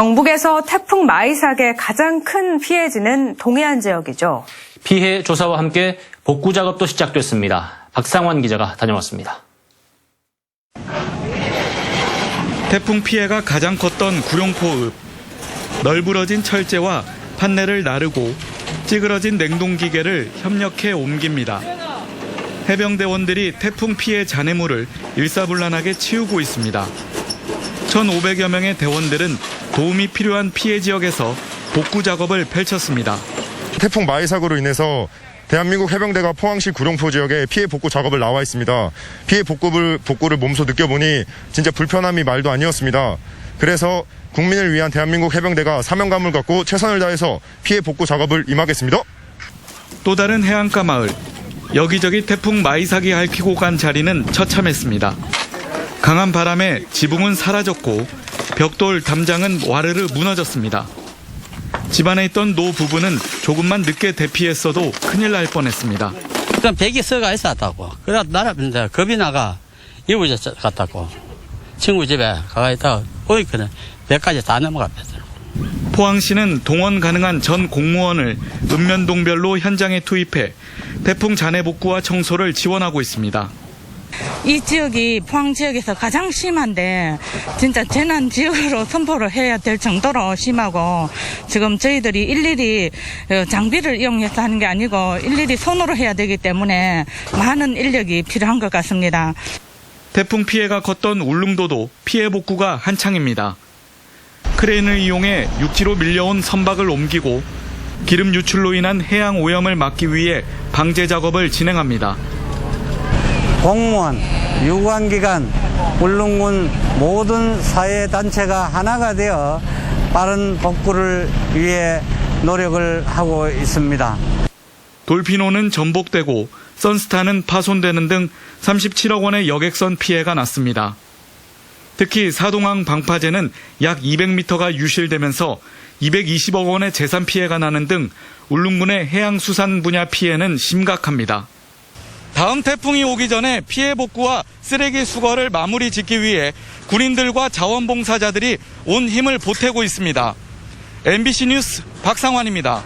경북에서 태풍 마이삭의 가장 큰 피해지는 동해안 지역이죠. 피해 조사와 함께 복구 작업도 시작됐습니다. 박상환 기자가 다녀왔습니다. 태풍 피해가 가장 컸던 구룡포읍. 널브러진 철제와 판넬을 나르고 찌그러진 냉동기계를 협력해 옮깁니다. 해병대원들이 태풍 피해 잔해물을 일사불란하게 치우고 있습니다. 1,500여 명의 대원들은 도움이 필요한 피해 지역에서 복구 작업을 펼쳤습니다. 태풍 마이삭으로 인해서 대한민국 해병대가 포항시 구룡포 지역에 피해 복구 작업을 나와 있습니다. 피해 복구를, 복구를 몸소 느껴보니 진짜 불편함이 말도 아니었습니다. 그래서 국민을 위한 대한민국 해병대가 사명감을 갖고 최선을 다해서 피해 복구 작업을 임하겠습니다. 또 다른 해안가 마을. 여기저기 태풍 마이삭이 핥히고 간 자리는 처참했습니다. 강한 바람에 지붕은 사라졌고 벽돌 담장은 와르르 무너졌습니다. 집안에 있던 노 부부는 조금만 늦게 대피했어도 큰일 날 뻔했습니다. 그럼 백이 써가 있었다고. 그래 나는 이제 겁이 나가 이부자 갔다고. 친구 집에 가가 있다가 보니까는 백까지 다 넘어갔거든. 포항시는 동원 가능한 전 공무원을 읍면동별로 현장에 투입해 태풍 잔해 복구와 청소를 지원하고 있습니다. 이 지역이 포항 지역에서 가장 심한데 진짜 재난 지역으로 선포를 해야 될 정도로 심하고 지금 저희들이 일일이 어, 장비를 이용해서 하는 게 아니고 일일이 손으로 해야 되기 때문에 많은 인력이 필요한 것 같습니다. 태풍 피해가 컸던 울릉도도 피해 복구가 한창입니다. 크레인을 이용해 육지로 밀려온 선박을 옮기고 기름 유출로 인한 해양 오염을 막기 위해 방제 작업을 진행합니다. 공무원, 유관기관, 울릉군 모든 사회단체가 하나가 되어 빠른 복구를 위해 노력을 하고 있습니다. 돌피노는 전복되고 선스타는 파손되는 등 37억 원의 여객선 피해가 났습니다. 특히 사동항 방파제는 약 200m가 유실되면서 220억 원의 재산 피해가 나는 등 울릉군의 해양수산 분야 피해는 심각합니다. 다음 태풍이 오기 전에 피해 복구와 쓰레기 수거를 마무리 짓기 위해 군인들과 자원봉사자들이 온 힘을 보태고 있습니다. MBC 뉴스 박상환입니다.